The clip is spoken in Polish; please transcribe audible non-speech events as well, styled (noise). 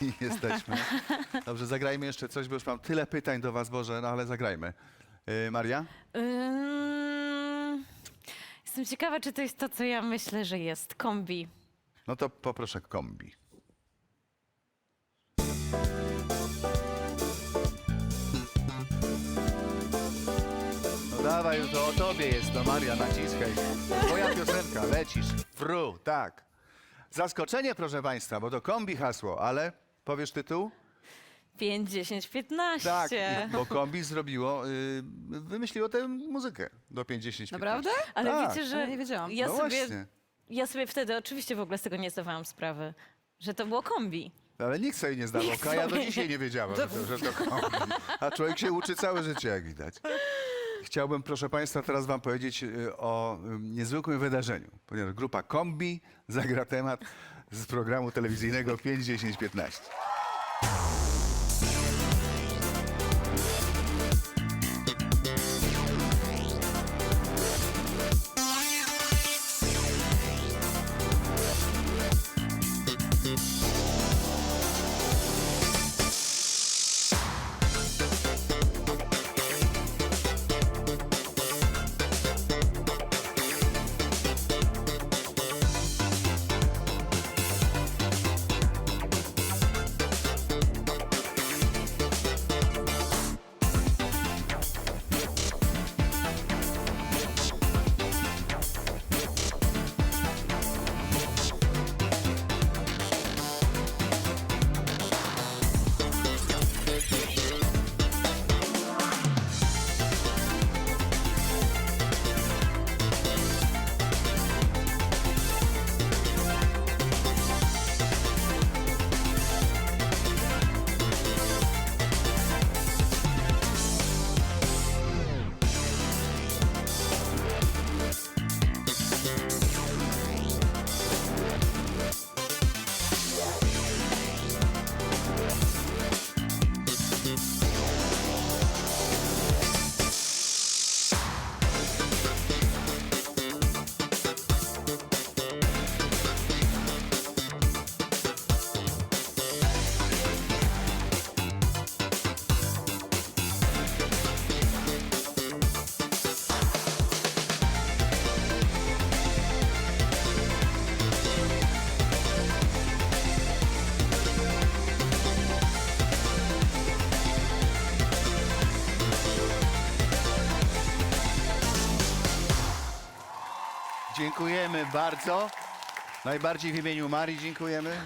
(laughs) jesteśmy. Dobrze, zagrajmy jeszcze coś, bo już mam tyle pytań do was, Boże, no ale zagrajmy. Yy, Maria? Ym, Jestem ciekawa, czy to jest to, co ja myślę, że jest. Kombi. No to poproszę kombi. No dawaj, już to o tobie jest, no Maria, naciskaj. Twoja piosenka, lecisz. Fru, tak. Zaskoczenie, proszę państwa, bo to kombi hasło, ale powiesz tytuł? 5, 10, 15. Tak, (laughs) bo kombi zrobiło, y, wymyśliło tę muzykę do 50 Naprawdę? Ale Tak. wiecie, że Ale nie wiedziałam. ja, No sobie, właśnie. ja sobie wtedy oczywiście w ogóle z tego nie zdawałam sprawy, że to było kombi. Ale nikt sobie nie zdawał. Kaja do dzisiaj nie- nie wiedziała, że to, że to kombi. A człowiek się uczy całe życie, jak widać. Chciałbym, proszę Państwa, teraz Wam powiedzieć y, o niezwykłym wydarzeniu, ponieważ grupa Kombi zagra temat z programu telewizyjnego 5, 10, 15. Dziękujemy bardzo. Najbardziej w imieniu Marii dziękujemy.